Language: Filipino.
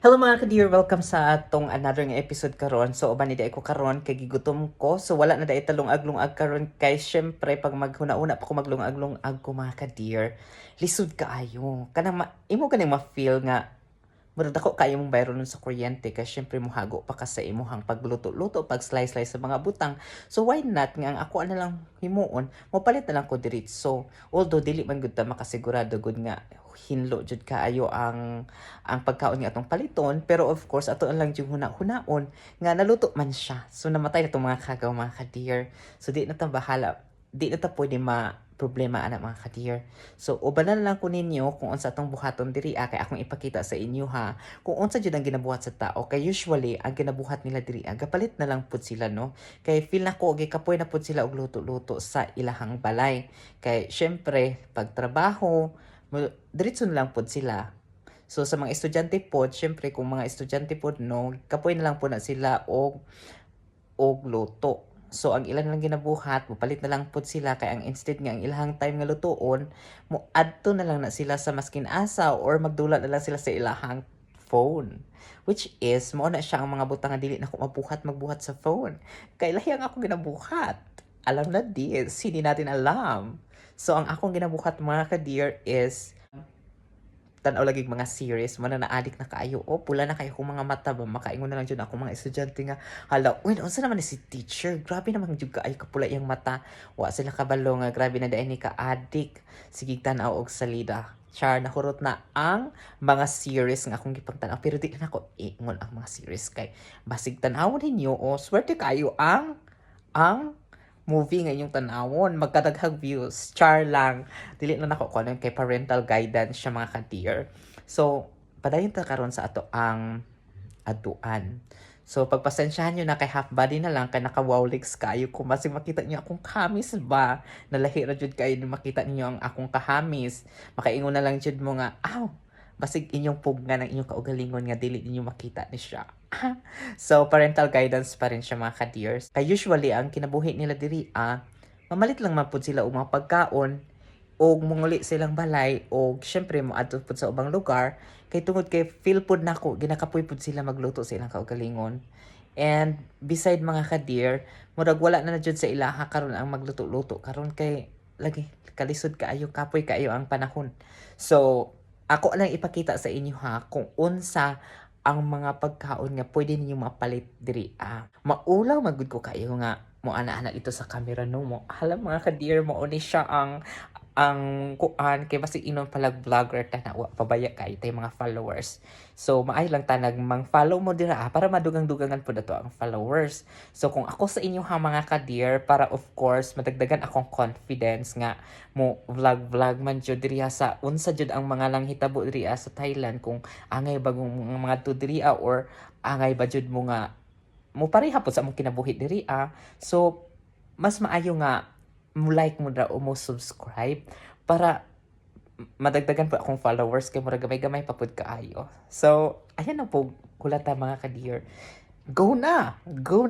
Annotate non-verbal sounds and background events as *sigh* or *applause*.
Hello mga ka-dear, welcome sa atong another nga episode karon. So uban ni ko karon kay gigutom ko. So wala na dai talong-aglong-ag karon kay syempre pag maghuna-una pa ko maglong-aglong-ag ko mga ka-dear. Lisod kaayo. Kanang ma- imo kanang ma-feel nga Murag ako kayo mong bayro nun sa kuryente kay syempre muhago pa ka sa imuhang pagluto-luto, pag slice-slice sa mga butang. So why not nga ang ako na lang himuon, mopalit na lang ko diritso. Although dili man gud ta makasigurado gud nga hinlo jud kaayo ang ang pagkaon nga atong paliton pero of course ato lang jud huna-hunaon nga naluto man siya. So namatay na tong mga kagaw mga ka-dear. So di na ta bahala, di na ta pwede ma problema ana mga ka-dear. So ubanan lang ko ninyo kung unsa atong buhaton diri ah, kay akong ipakita sa inyo ha. Kung unsa jud ang ginabuhat sa tao kay usually ang ginabuhat nila diri ah, gapalit na lang pud sila no. Kay feel na ko gikapoy na pud sila og luto-luto sa ilahang balay. Kay syempre pag trabaho mo- diretso na lang pud sila. So sa mga estudyante pod, syempre kung mga estudyante pod no, kapoy na lang po na sila og og luto. So ang ilan lang ginabuhat, mupalit na lang pod sila kay ang instead nga ang ilahang time nga lutoon, mo adto na lang na sila sa maskin asa or magdula na lang sila sa ilahang phone. Which is, mo na siya ang mga butang dili na ko mabuhat magbuhat sa phone. Kay lahi ang ako ginabuhat. Alam na this, hindi natin alam. So ang akong ginabuhat mga ka-dear is tanaw lagi mga series mo na na-addict na kaayo. O pula na kayo kung mga mata ba makaingon na lang dyan ako mga estudyante nga. Hala uy unsa naman ni si teacher? Grabe naman jud kaayo kapula iyang mata. Wa sila kabalo nga grabe na dai ni ka addict sige tanaw og salida. Char nahurot na ang mga series nga akong gipagtanaw. Pero di na ako ingon ang mga series kay basig tanawon ninyo o swerte kayo ang ang movie nga inyong tanawon magkadaghang views char lang dili na nako kuno kay parental guidance siya mga ka-dear. So, padayon ta karon sa ato ang aduan. So, pagpasensyahan nyo na kay half body na lang, kay naka-wow kayo. Kung masig makita niyo akong kamis ba, nalahi jud kayo makita niyo ang akong kahamis. Makaingon na lang jud mo nga, aw, basig inyong pugga ng inyong kaugalingon nga dili ninyo makita ni siya. *laughs* so, parental guidance pa rin siya mga ka-dears. Kaya usually, ang kinabuhi nila diri, ah, mamalit lang man pud sila og mga pagkaon, og munguli silang balay og syempre mo pud sa ubang lugar kay tungod kay feel pud nako ginakapoy pud sila magluto sa ilang kaugalingon and beside mga ka-dear murag wala na na sa ilaha karon ang magluto-luto karon kay lagi kalisod kaayo kapoy kaayo ang panahon so ako lang ipakita sa inyo ha kung unsa ang mga pagkaon nga pwede ninyo mapalit diri ah maulaw magud ko kayo nga mo ana-ana ito sa camera no mo. Hala mga ka-dear mo ni siya ang ang kuan kay basi inon palag vlogger ta na pabaya kay tay mga followers. So maay lang tanag mang follow mo dira ah, para madugang-dugangan pud ato ang followers. So kung ako sa inyo ha mga ka-dear para of course madagdagan akong confidence nga mo vlog vlog man jud diriha sa unsa jud ang mga lang hitabo diriha sa Thailand kung angay bagong mga to diriha or angay ba jud mo nga mo pareha po sa among kinabuhi diri. So mas maayo nga like mo na o mo subscribe para madagdagan po akong followers kay mura gamay-gamay pa pud kaayo. So, ayan na po kulata mga ka-dear. Go na! Go